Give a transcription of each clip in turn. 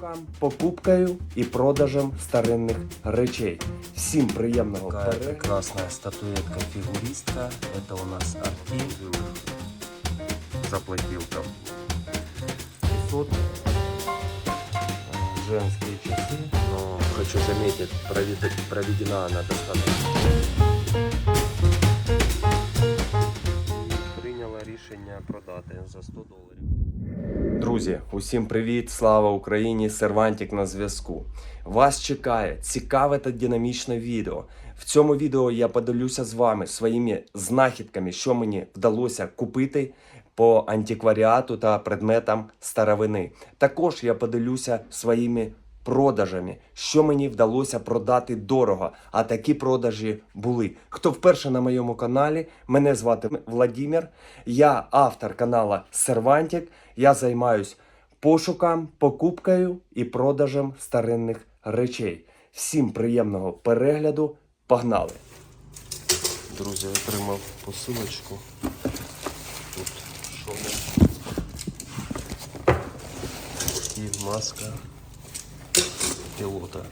пошукам, покупкою і продажем старинних речей. Всім приємного Такая перегляду. прекрасная статуэтка фигуристка. Это у нас Артем. Заплатил там 500. Женские часы. Но хочу заметить, провед- проведена она достаточно. Прийняла рішення продати за 100 доларів. Друзі, усім привіт! Слава Україні! Сервантік на зв'язку. Вас чекає цікаве та динамічне відео. В цьому відео я поділюся з вами своїми знахідками, що мені вдалося купити по антикваріату та предметам старовини. Також я поділюся своїми продажами, що мені вдалося продати дорого. А такі продажі були. Хто вперше на моєму каналі, мене звати Владимир. Я автор канала Сервантік. Я займаюсь пошуком, покупкою і продажем старинних речей. Всім приємного перегляду. Погнали! Друзі, отримав посилочку. Тут що? І маска пілота.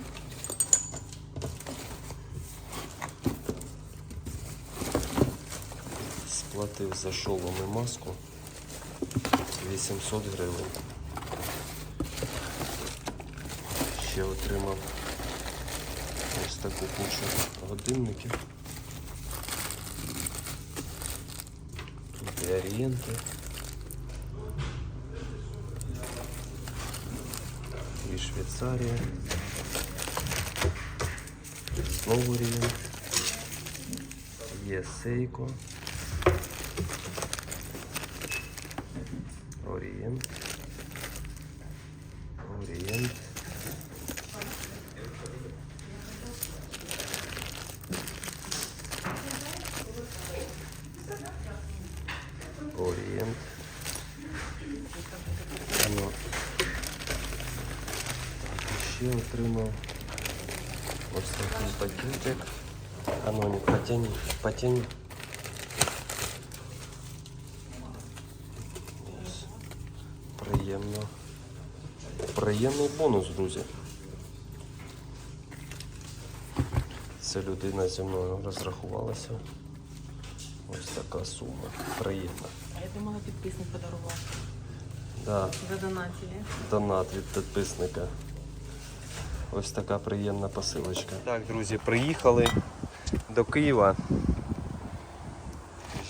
Сплатив за шолом і маску 800 гривень. Ще отримав ось таку кучу годинників. Тут і орієнти. І Швейцарія. Знову орієнт. Є Сейко. Орієнт. Орієнт. Орієнт. Ну, ще отримав ось Пакетик. А ну не потяни, потяни. Приємно. Приємний бонус, друзі. Ця людина зі мною розрахувалася. Ось така сума. Приємна. А я думала, підписник подарував. Да. Задонатили. Донат від підписника. Ось така приємна посилочка. Так, друзі, приїхали до Києва.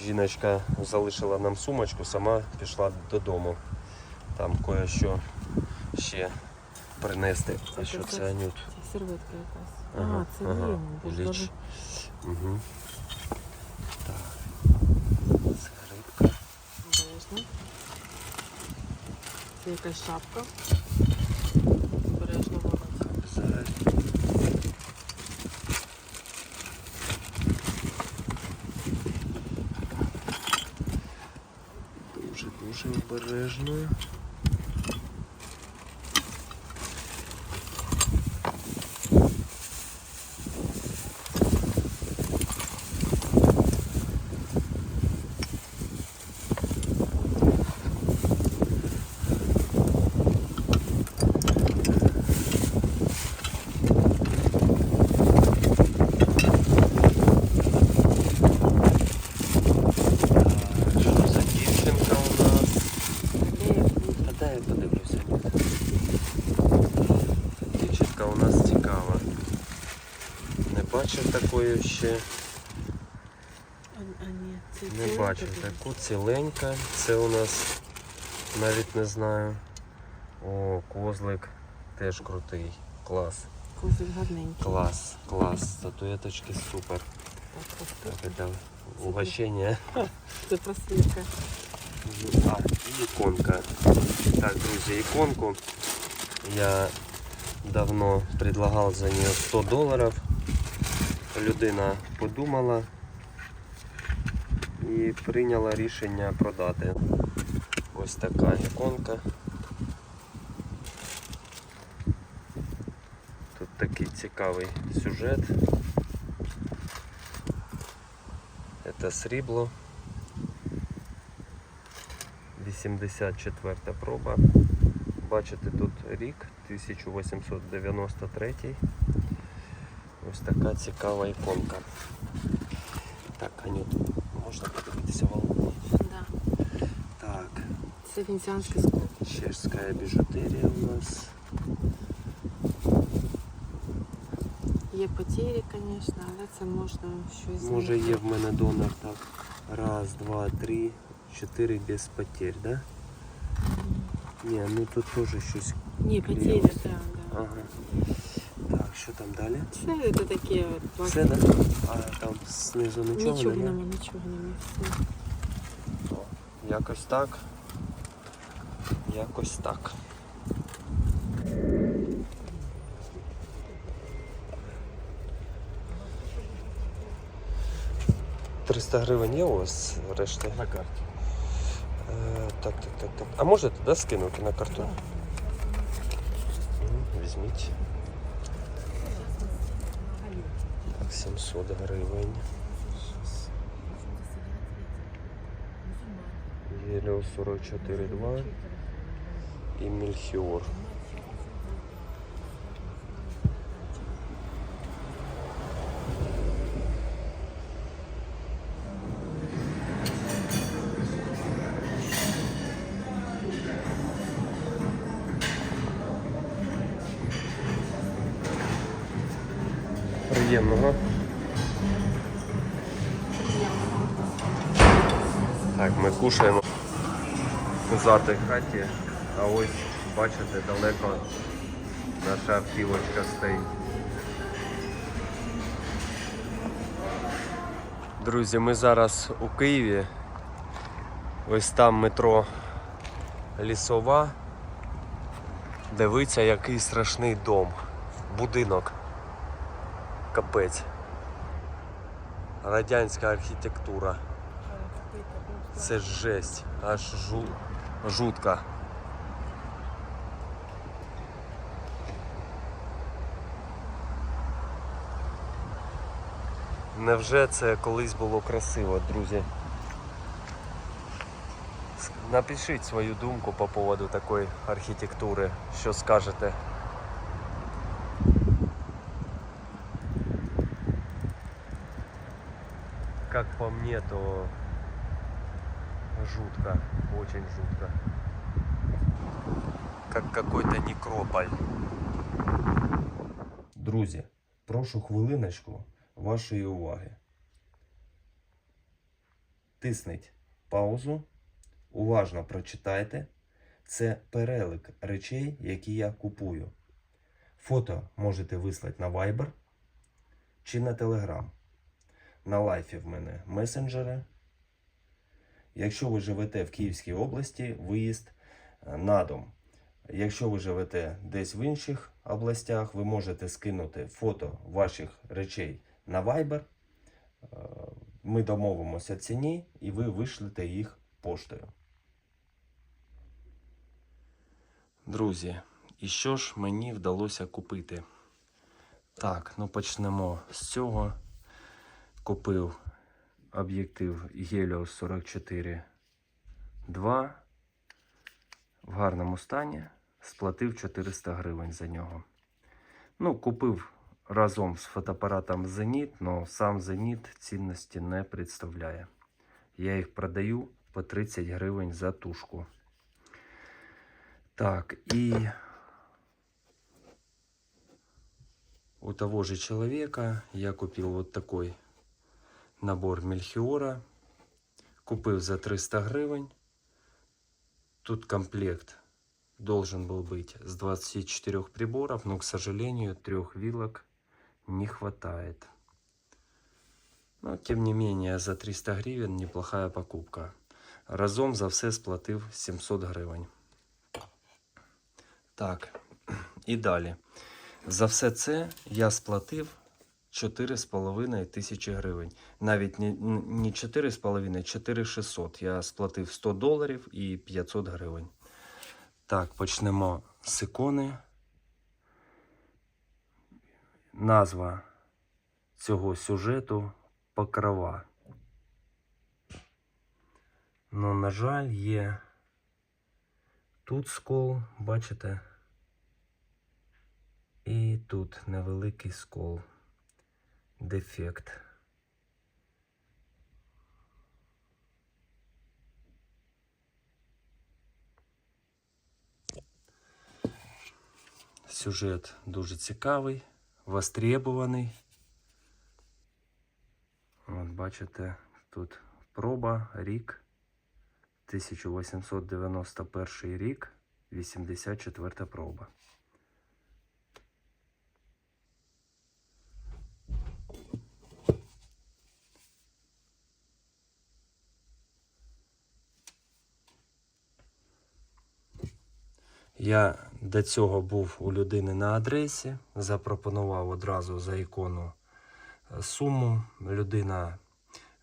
Жіночка залишила нам сумочку, сама пішла додому. Там кое-що ще принести. А що це Анют? Це серветка якась. Ага, а, це ага. він. Ліч. Угу. Так. Це рибка. Обережно. Це якась шапка. Дуже-дуже Дівчинка у нас цікава. Не бачив такої ще. Не бачив таку ціленька. Це у нас навіть не знаю. О, козлик теж крутий. Клас. Козик гарненький. Клас, клас. Статуеточки супер. Так, Так, так, это угощение. Це просвітка. А, і іконка. Так, друзі, іконку я давно предлагав за нее 100 доларів. Людина подумала і прийняла рішення продати. Ось така іконка. Тут такий цікавий сюжет. Це срібло. 84 проба. Бачите, тут рік 1893. Ось така цікава іконка. Так, Анют, можна подивитися голову? Да. Так, Це венеціанське скло. чешська біжутерія у нас. Є потері, звісно, але це можна щось Може знайти. є в мене донор так. Раз, два, три, Чотири без потерь, да? Ні, ну тут теж щось. Клеїлось. потері, так, да, да. Ага. Так, що там далі? Це, це таке от Все, да? А там знизу нічого, Нічого нема, нічого нема. Все. Якось так. Якось так. Триста гривень є у вас решта? На карті. Е, так, так, так, так. А можете да, скинути на карту? Мгм, Візьміть. Так, 700 гривень. Геліо 44,2 і Мельхіор. Приємного. Так, ми кушаємо у затій хаті, а ось бачите далеко наша автівочка стоїть. Друзі, ми зараз у Києві. Ось там метро Лісова. Дивиться, який страшний дом. Будинок. Капець. Радянська архітектура. Це жесть, аж жу... жутко. Невже це колись було красиво, друзі? Напишіть свою думку по поводу такої архітектури. Що скажете? Как по мне, то жутко, очень жутко. Как какой-то некрополь. Друзі, прошу хвилиночку вашої уваги. Тисніть паузу, уважно прочитайте. Це перелик речей, які я купую. Фото можете вислати на Viber чи на Telegram. На лайфі в мене месенджери. Якщо ви живете в Київській області, виїзд е, на дом. Якщо ви живете десь в інших областях, ви можете скинути фото ваших речей на Viber. Е, Ми домовимося ціні і ви вишлете їх поштою. Друзі, і що ж мені вдалося купити? Так, ну почнемо з цього. Купив об'єктив Helios 44 2 в гарному стані. Сплатив 400 гривень за нього. Ну, купив разом з фотоапаратом Зеніт, але сам Зеніт цінності не представляє. Я їх продаю по 30 гривень за тушку. Так, и у того же человека я купил вот такой набор Мельхиора. Купив за 300 гривень. Тут комплект должен был быть с 24 приборов, но, к сожалению, трех вилок не хватает. Но, тем не менее, за 300 гривен неплохая покупка. Разом за все сплатив 700 гривень. Так, і далі. За все це я сплатив 4,5 тисячі гривень. Навіть не, не 4,5, 4600. Я сплатив 100 доларів і 500 гривень. Так, почнемо з ікони. Назва цього сюжету Покрова. Ну, на жаль, є тут скол, бачите? І тут невеликий скол. Дефект. Сюжет дуже цікавий, востребований. От бачите, тут проба, рік. 1891 рік, 84 проба. Я до цього був у людини на адресі, запропонував одразу за ікону е, суму. Людина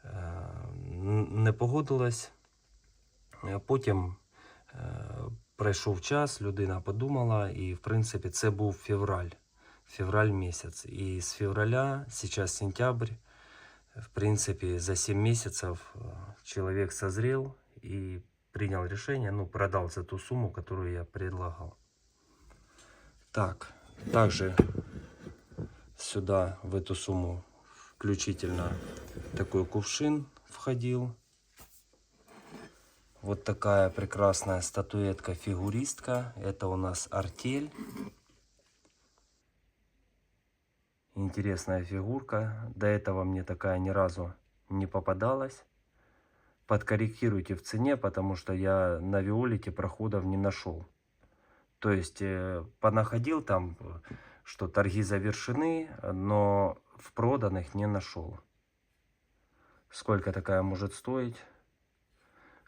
е, не погодилась. Е, Потім пройшов час, людина подумала, і в принципі це був февраль, февраль місяць. І з февраля, зараз сентябрь, в принципе, за 7 месяцев э, человек созрел и принял решение, ну, продал за ту сумму, которую я предлагал. Так, также сюда, в эту сумму, включительно такой кувшин входил. Вот такая прекрасная статуэтка-фигуристка. Это у нас артель. Интересная фигурка. До этого мне такая ни разу не попадалась. Подкорректируйте в цене, потому что я на Виолите проходов не нашел. То есть э, понаходил там, э, что торги завершены, но в проданных не нашел. Сколько такая может стоить?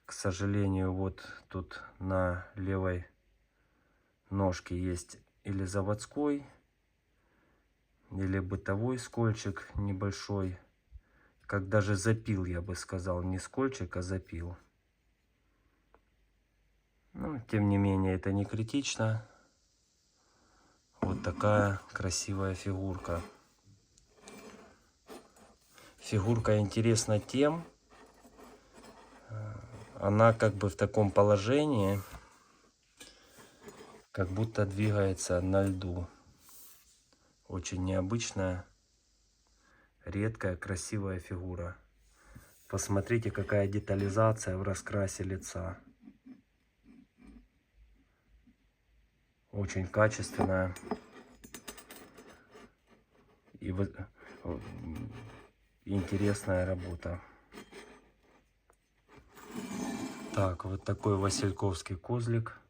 К сожалению, вот тут на левой ножке есть или заводской, или бытовой скольчик небольшой. Как даже запил, я бы сказал. Не скольчик, а запил. Ну, тем не менее, это не критично. Вот такая красивая фигурка. Фигурка интересна тем, э, она как бы в таком положении, как будто двигается на льду. Очень необычная, редкая, красивая фигура. Посмотрите, какая детализация в раскрасе лица. Очень качественная. И м, интересная работа. Так, вот такой Васильковский козлик.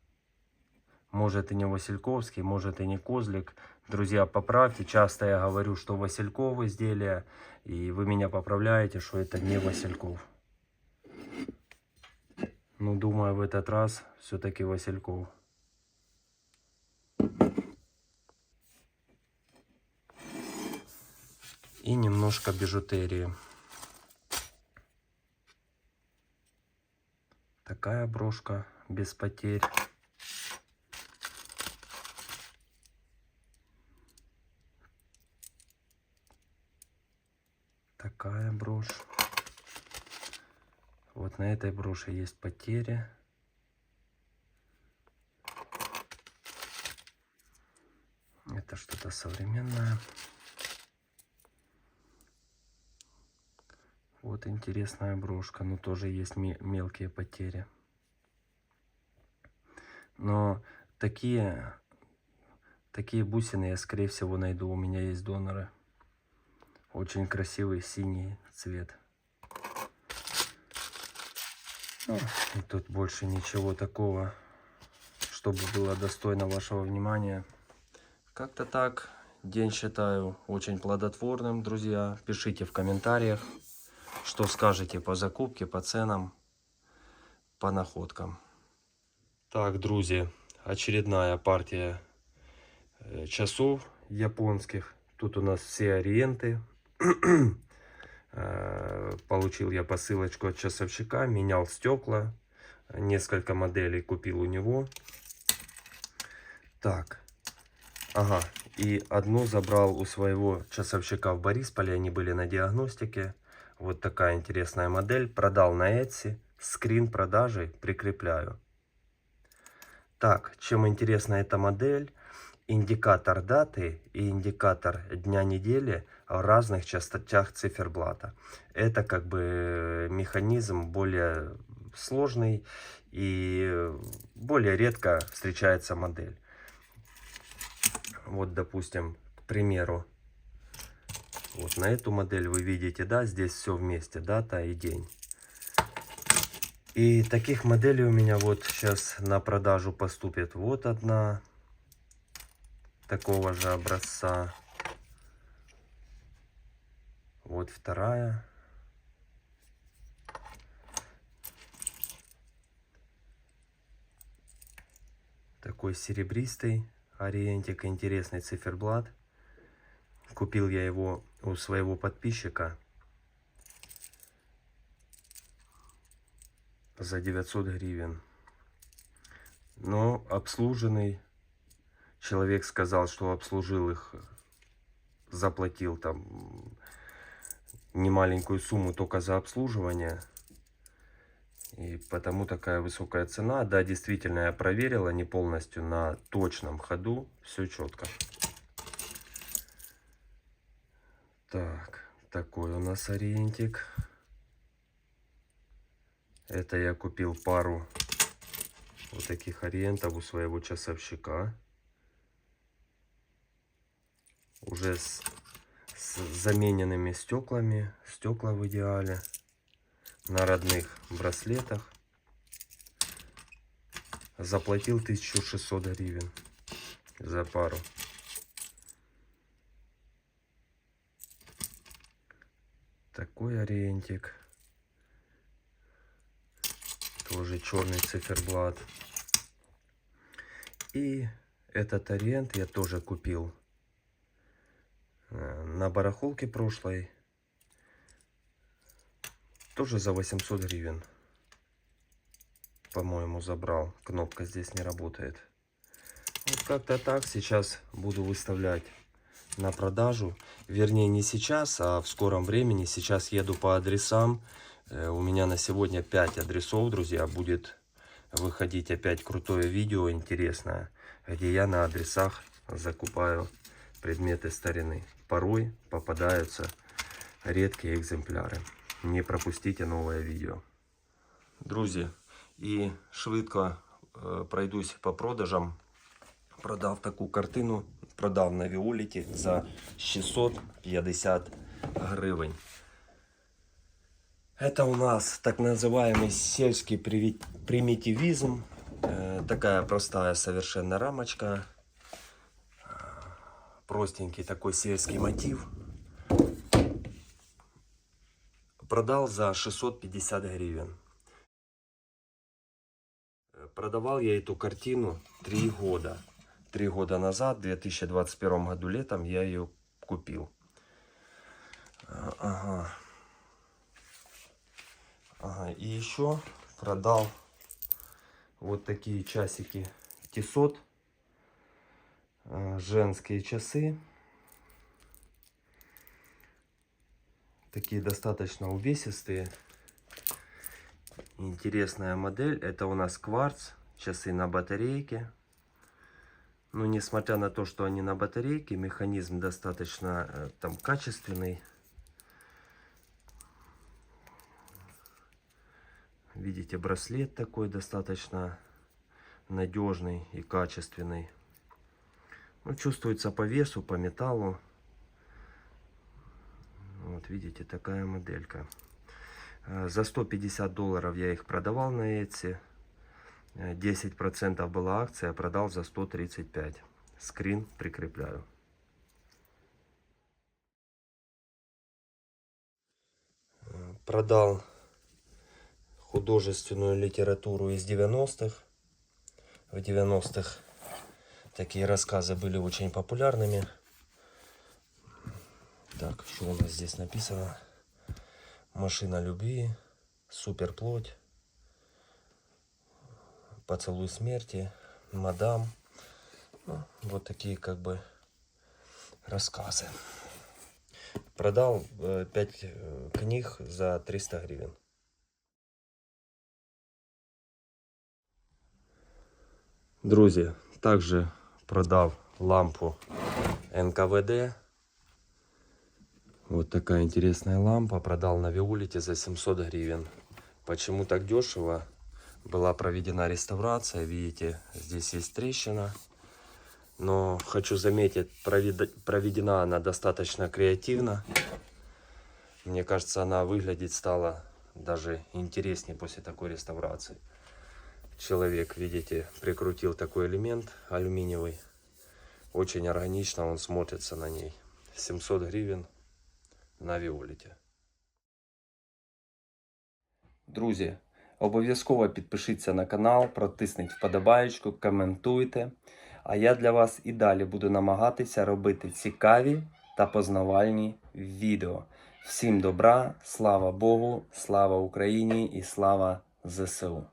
Может и не Васильковский, может и не козлик. Друзья, поправьте. Часто я говорю, что Васильков изделия, и вы меня поправляете, что это не Васильков. Ну, думаю, в этот раз все-таки Васильков. И немножко бижутерии. Такая брошка без потерь. Такая брошь. Вот на этой броши есть потери. Это что-то современное. Вот интересная брошка, но тоже есть ме- мелкие потери. Но такие, такие бусины я, скорее всего, найду. У меня есть доноры. Очень красивый синий цвет. Ну, и тут больше ничего такого, чтобы было достойно вашего внимания. Как-то так. День считаю очень плодотворным, друзья. Пишите в комментариях, что скажете по закупке, по ценам, по находкам. Так, друзья, очередная партия э, часов японских. Тут у нас все ориенты. Э, Получил я посылочку от часовщика, менял стекла. Несколько моделей купил у него. Так, ага, и одну забрал у своего часовщика в Борисполе. Они были на диагностике. Вот такая интересная модель. Продал на Etsy. Скрин продажи прикрепляю. Так, чем интересна эта модель? Индикатор даты и индикатор дня недели в разных частотах циферблата. Это как бы механизм более сложный и более редко встречается модель. Вот, допустим, к примеру, вот на эту модель вы видите, да, здесь все вместе, дата и день. И таких моделей у меня вот сейчас на продажу поступит вот одна такого же образца. Вот вторая. Такой серебристый ориентик, интересный циферблат. Купил я его у своего подписчика за 900 гривен. Но обслуженный человек сказал, что обслужил их, заплатил там немаленькую сумму только за обслуживание. И потому такая высокая цена. Да, действительно, я проверила не полностью на точном ходу. Все четко. Так, такой у нас ориентик. Это я купил пару вот таких ориентов у своего часовщика. Уже с, с замененными стеклами. Стекла в идеале. На родных браслетах. Заплатил 1600 гривен за пару. Такой ориентик. Тоже черный циферблат. И этот ориент я тоже купил на барахолке прошлой. Тоже за 800 гривен. По-моему, забрал. Кнопка здесь не работает. Вот как-то так. Сейчас буду выставлять на продажу. Вернее, не сейчас, а в скором времени. Сейчас еду по адресам. Э, У меня на сегодня 5 адресов, друзья. Будет выходить опять крутое видео интересное, где я на адресах закупаю предметы старины. Порой попадаются редкие экземпляри. Не пропустите новое відео. Друзі, і швидко е, пройдусь по продажам. Продав таку картину, продав на Віоліті за 650 гривень. Это у нас так называемый сельский приви- примитивизм. Э, Такая простая совершенно рамочка. Простенький такой сельский мотив. Продал за 650 гривен. Продавал я эту картину три года. Три года назад, в 2021 году летом, я ее купил. Ага. Ага, и еще продал вот такие часики Тисот. Э, Женские часы. Такие достаточно увесистые. Интересная модель. Это у нас кварц. Часы на батарейке. Но несмотря на то, что они на батарейке, механизм достаточно э, там качественный. Видите, браслет такой достаточно надежный и качественный. Ну, чувствуется по весу, по металлу. Вот видите, такая моделька. Э, За 150 долларов я их продавал на Etsy. Э, 10% была акция, продал за 135. Скрин прикрепляю. Э, Продал художественную литературу из 90-х. В 90-х такие рассказы были очень популярными. Так, что у нас здесь написано? Машина любви, суперплоть, поцелуй смерти, мадам. Ну, вот такие как бы рассказы. Продал 5 книг за 300 гривен. Друзі, також продав лампу НКВД. Вот такая интересная лампа. Продал на Виолите за 700 гривен. Почему так дешево? Была проведена реставрация. Видите, здесь есть трещина. Но хочу заметить, провед- проведена она достаточно креативно. Мне кажется, она выглядеть стала даже интереснее после такой реставрации. Человек, видите, прикрутил такой элемент алюминиевый. Очень органично он смотрится на ней. 700 гривен на Виолите. Друзі, обов'язково підпишіться на канал, протисніть вподобаєчку, коментуйте. А я для вас і далі буду намагатися робити цікаві та познавальні відео. Всім добра, слава Богу, слава Україні і слава ЗСУ.